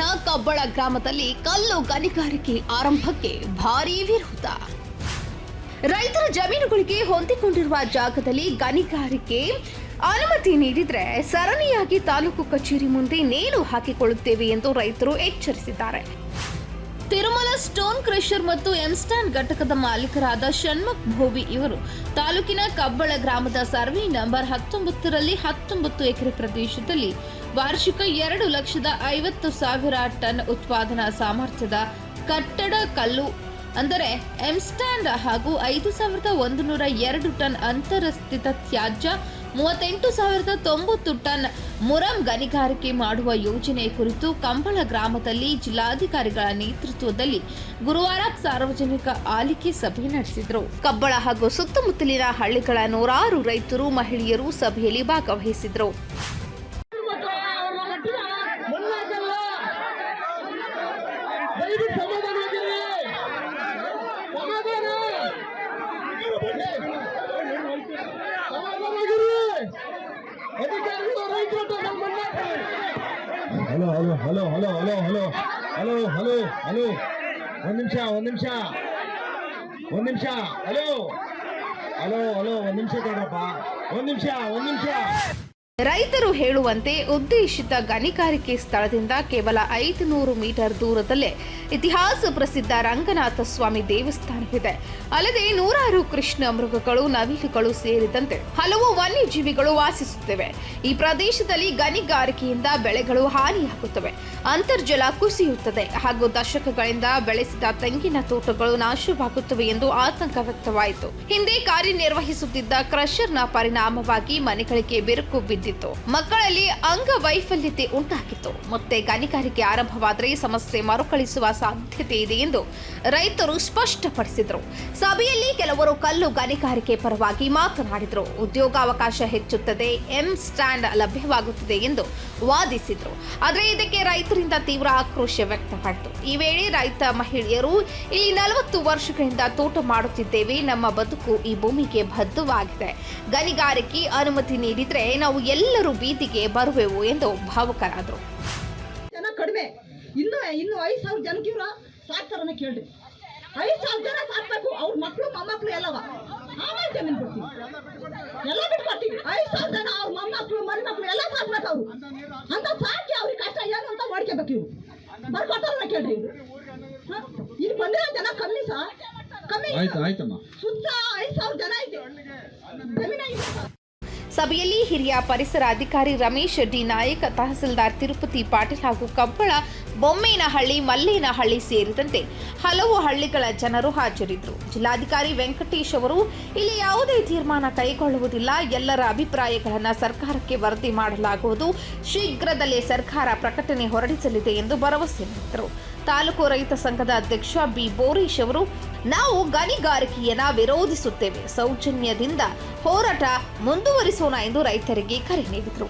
ಕಬ್ಬಳ ಗ್ರಾಮದಲ್ಲಿ ಕಲ್ಲು ಗಣಿಗಾರಿಕೆ ಆರಂಭಕ್ಕೆ ಭಾರೀ ವಿರೋಧ. ರೈತರ ಜಮೀನುಗಳಿಗೆ ಹೊಂದಿಕೊಂಡಿರುವ ಜಾಗದಲ್ಲಿ ಗಣಿಗಾರಿಕೆ ಅನುಮತಿ ನೀಡಿದ್ರೆ ಸರಣಿಯಾಗಿ ತಾಲೂಕು ಕಚೇರಿ ಮುಂದೆ ನೇಣು ಹಾಕಿಕೊಳ್ಳುತ್ತೇವೆ ಎಂದು ರೈತರು ಎಚ್ಚರಿಸಿದ್ದಾರೆ. ತಿರುಮಲ ಸ್ಟೋನ್ ಕ್ರಷರ್ ಮತ್ತು ಎಂಸ್ಟಾನ್ ಘಟಕದ ಮಾಲೀಕರಾದ ಷಣ್ಮುಖ್ ಭೋವಿ ಇವರು ತಾಲೂಕಿನ ಕಬ್ಬಳ ಗ್ರಾಮದ ಸರ್ವೆ ನಂಬರ್ ಹತ್ತೊಂಬತ್ತರಲ್ಲಿ ಹತ್ತೊಂಬತ್ತು ಎಕರೆ ಪ್ರದೇಶದಲ್ಲಿ ವಾರ್ಷಿಕ ಎರಡು ಲಕ್ಷದ ಐವತ್ತು ಸಾವಿರ ಟನ್ ಉತ್ಪಾದನಾ ಸಾಮರ್ಥ್ಯದ ಕಟ್ಟಡ ಕಲ್ಲು, ಅಂದರೆ ಎಂಸ್ಟ್ಯಾಂಡ್ ಹಾಗೂ ಐದು ಸಾವಿರದ ಒಂದು ನೂರ ಎರಡು ಟನ್ ಅಂತರಸ್ಥಿತ ತ್ಯಾಜ್ಯ, ಮೂವತ್ತೆಂಟು ಸಾವಿರದ ತೊಂಬತ್ತು ಟನ್ ಮುರಂ ಗಣಿಗಾರಿಕೆ ಮಾಡುವ ಯೋಜನೆ ಕುರಿತು ಕಂಬಳ ಗ್ರಾಮದಲ್ಲಿ ಜಿಲ್ಲಾಧಿಕಾರಿಗಳ ನೇತೃತ್ವದಲ್ಲಿ ಗುರುವಾರ ಸಾರ್ವಜನಿಕ ಆಲಿಕೆ ಸಭೆ ನಡೆಸಿದರು. ಕಬ್ಬಳ ಹಾಗೂ ಸುತ್ತಮುತ್ತಲಿನ ಹಳ್ಳಿಗಳ ನೂರಾರು ರೈತರು, ಮಹಿಳೆಯರು ಸಭೆಯಲ್ಲಿ ಭಾಗವಹಿಸಿದರು ದಯವಿಟ್ಟು ಸಮಾಧಾನವಾಗಿರಿ ಸಮಾಧಾನ ಸಮಾಧಾನವಾಗಿರಿ ಅಧಿಕಾರಿಗಳು ರೈತರು hello hello hello hello hello hello hello hello hello ಒಂದ್ ನಿಮಿಷ ಒಂದ್ ನಿಮಿಷ ಒಂದ್ ನಿಮಿಷ ಹಲೋ ಹಲೋ ಹಲೋ ಒಂದ್ ನಿಮಿಷ ತಗೊಳಪ್ಪ ಒಂದ್ ನಿಮಿಷ ಒಂದ್ ನಿಮಿಷ ರೈತರು ಹೇಳುವಂತೆ ಉದ್ದೇಶಿತ ಗಣಿಗಾರಿಕೆ ಸ್ಥಳದಿಂದ ಕೇವಲ ಐದು ನೂರು ಮೀಟರ್ ದೂರದಲ್ಲೇ ಇತಿಹಾಸ ಪ್ರಸಿದ್ಧ ರಂಗನಾಥ ಸ್ವಾಮಿ ದೇವಸ್ಥಾನವಿದೆ. ಅಲ್ಲದೆ ನೂರಾರು ಕೃಷ್ಣ ಮೃಗಗಳು, ನವಿಲುಗಳು ಸೇರಿದಂತೆ ಹಲವು ವನ್ಯಜೀವಿಗಳು ವಾಸಿಸುತ್ತಿವೆ. ಈ ಪ್ರದೇಶದಲ್ಲಿ ಗಣಿಗಾರಿಕೆಯಿಂದ ಬೆಳೆಗಳು ಹಾನಿಯಾಗುತ್ತವೆ. ಅಂತರ್ಜಲ ಕುಸಿಯುತ್ತದೆ ಹಾಗೂ ದಶಕಗಳಿಂದ ಬೆಳೆಸಿದ ತೆಂಗಿನ ತೋಟಗಳು ನಾಶವಾಗುತ್ತವೆ ಎಂದು ಆತಂಕ ವ್ಯಕ್ತವಾಯಿತು. ಹಿಂದೆ ಕಾರ್ಯನಿರ್ವಹಿಸುತ್ತಿದ್ದ ಕ್ರಷರ್ನ ಪರಿಣಾಮವಾಗಿ ಮನೆಗಳಿಗೆ ಬಿರುಕು ಬಿದ್ದಿತ್ತು ಮಕ್ಕಳಲ್ಲಿ ಅಂಗವೈಫಲ್ಯತೆ ಉಂಟಾಗಿತ್ತು. ಮತ್ತೆ ಗಣಿಗಾರಿಕೆ ಆರಂಭವಾದರೆ ಸಮಸ್ಯೆ ಮರುಕಳಿಸುವ ಸಾಧ್ಯತೆ ಇದೆ ಎಂದು ರೈತರು ಸ್ಪಷ್ಟಪಡಿಸಿದರು. ಸಭೆಯಲ್ಲಿ ಕೆಲವರು ಕಲ್ಲು ಗಣಿಗಾರಿಕೆ ಪರವಾಗಿ ಮಾತನಾಡಿದರು. ಉದ್ಯೋಗಾವಕಾಶ ಹೆಚ್ಚುತ್ತದೆ ಎಂ ಸ್ಟ್ಯಾಂಡ್ ಲಭ್ಯವಾಗುತ್ತದೆ ಎಂದು ವಾದಿಸಿದರು. ಆದರೆ ಇದಕ್ಕೆ ರೈತರಿಂದ ತೀವ್ರ ಆಕ್ರೋಶ ವ್ಯಕ್ತವಾಯಿತು. ಈ ವೇಳೆ ರೈತ ಮಹಿಳೆಯರು, ಇಲ್ಲಿ ನಲವತ್ತು ವರ್ಷಗಳಿಂದ ತೋಟ ಮಾಡುತ್ತಿದ್ದೇವೆ. ನಮ್ಮ ಬದುಕು ಈ ಭೂಮಿಗೆ ಬದ್ಧವಾಗಿದೆ. ಗಣಿಗಾರಿಕೆ ಅನುಮತಿ ನೀಡಿದ್ರೆ ನಾವು ಎಲ್ಲರೂ ಬೀದಿಗೆ ಬರುವೆವು ಎಂದು ಭಾವುಕರಾದರು. ಜನ ಕಡಿಮೆ. ಇನ್ನು ಇನ್ನು ಐದು ಸಾವಿರ ಜನಕ್ಕೆ ಇವರ ಸಾಕ್ತಾರನ್ನ ಕೇಳ್ರಿ. ಐದು ಸಾವಿರ ಜನ ಸಾಕ್ಬೇಕು ಅವ್ರ ಮಕ್ಕಳು ಮೊಮ್ಮಕ್ಕಳು ಎಲ್ಲವ. ಆಮೇಲೆ ಜಮೀನು ಕೊಡ್ತೀವಿ. ಎಲ್ಲ ಬಿಟ್ಕೊಡ್ತೀವಿ. ಐದು ಸಾವಿರ ಜನ ಅವ್ರ ಮೊಮ್ಮಕ್ಕಳು ಮರಿ ಮಕ್ಕಳು ಎಲ್ಲ ಸಾಕ್ಬೇಕು ಅವರು. ಅಂತ ಸಾಕಿ ಅವ್ರಿಗೆ ಕಷ್ಟ ಏನು ಅಂತ ಮಾಡ್ಕೋಬೇಕು ಇವ್ರು. ಬರ್ಕೊಟ್ಟಾರನ್ನ ಕೇಳ್ರಿ ಇವ್ರು. ಇಲ್ಲಿ ಬಂದಿರೋ ಜನ ಕಮ್ಮಿ ಸಾ? ಕಮ್ಮಿ ಇಲ್ಲ. ಆಯ್ತು ಆಯ್ತಮ್ಮ. ಸುತ್ತ ಐದು ಸಾವಿರ ಜನ ಐತೆ. ಜಮೀನ ಸರ್ ಸಭೆಯಲ್ಲಿ ಹಿರಿಯ ಪರಿಸರ ಅಧಿಕಾರಿ ರಮೇಶ್ ಡಿ ನಾಯಕ್, ತಹಸೀಲ್ದಾರ್ ತಿರುಪತಿ ಪಾಟೀಲ್ ಹಾಗೂ ಕಬ್ಬಳ ಬೊಮ್ಮೇನಹಳ್ಳಿ, ಮಲ್ಲೇನಹಳ್ಳಿ ಸೇರಿದಂತೆ ಹಲವು ಹಳ್ಳಿಗಳ ಜನರು ಹಾಜರಿದ್ದರು. ಜಿಲ್ಲಾಧಿಕಾರಿ ವೆಂಕಟೇಶ್ ಅವರು, ಇಲ್ಲಿ ಯಾವುದೇ ತೀರ್ಮಾನ ಕೈಗೊಳ್ಳುವುದಿಲ್ಲ, ಎಲ್ಲರ ಅಭಿಪ್ರಾಯಗಳನ್ನು ಸರ್ಕಾರಕ್ಕೆ ವರದಿ ಮಾಡಲಾಗುವುದು, ಶೀಘ್ರದಲ್ಲೇ ಸರ್ಕಾರ ಪ್ರಕಟಣೆ ಹೊರಡಿಸಲಿದೆ ಎಂದು ಭರವಸೆ ನೀಡಿದರು. ತಾಲೂಕು ರೈತ ಸಂಘದ ಅಧ್ಯಕ್ಷ ಬಿ ಬೋರೀಶ್ ಅವರು ನಾವು ಗಣಿಗಾರಿಕೆಯನ್ನ ವಿರೋಧಿಸುತ್ತೇವೆ. ಸೌಜನ್ಯದಿಂದ ಹೋರಾಟ ಮುಂದುವರಿಸೋಣ ಎಂದು ರೈತರಿಗೆ ಕರೆ ನೀಡಿದರು.